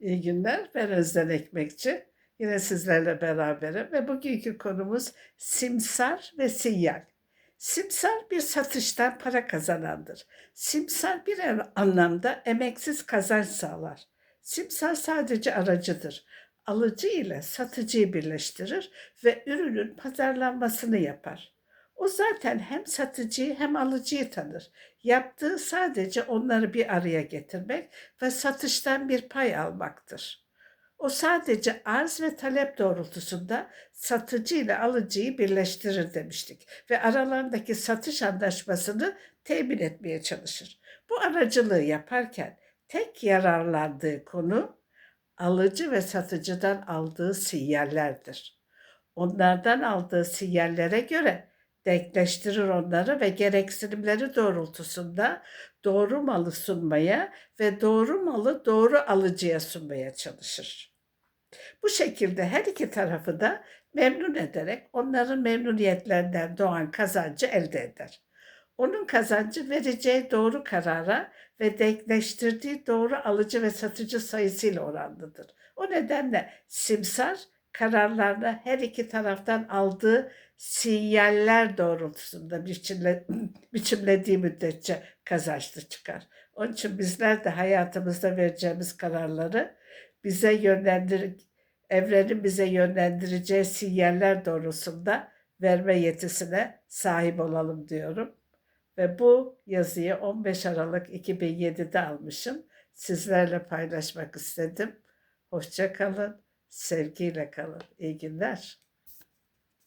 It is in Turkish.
İyi günler. Ben Özden Ekmekçi. Yine sizlerle beraberim ve bugünkü konumuz simsar ve sinyal. Simsar bir satıştan para kazanandır. Simsar bir anlamda emeksiz kazanç sağlar. Simsar sadece aracıdır. Alıcı ile satıcıyı birleştirir ve ürünün pazarlanmasını yapar. O zaten hem satıcıyı hem alıcıyı tanır. Yaptığı sadece onları bir araya getirmek ve satıştan bir pay almaktır. O sadece arz ve talep doğrultusunda satıcı ile alıcıyı birleştirir demiştik ve aralarındaki satış anlaşmasını temin etmeye çalışır. Bu aracılığı yaparken tek yararlandığı konu alıcı ve satıcıdan aldığı sinyallerdir. Onlardan aldığı sinyallere göre denkleştirir onları ve gereksinimleri doğrultusunda doğru malı sunmaya ve doğru malı doğru alıcıya sunmaya çalışır. Bu şekilde her iki tarafı da memnun ederek onların memnuniyetlerinden doğan kazancı elde eder. Onun kazancı vereceği doğru karara ve denkleştirdiği doğru alıcı ve satıcı sayısıyla oranlıdır. O nedenle simsar kararlarını her iki taraftan aldığı sinyaller doğrultusunda biçimle, biçimlediği müddetçe kazançlı çıkar. Onun için bizler de hayatımızda vereceğimiz kararları bize yönlendir evrenin bize yönlendireceği sinyaller doğrusunda verme yetisine sahip olalım diyorum. Ve bu yazıyı 15 Aralık 2007'de almışım. Sizlerle paylaşmak istedim. Hoşça kalın, sevgiyle kalın. İyi günler.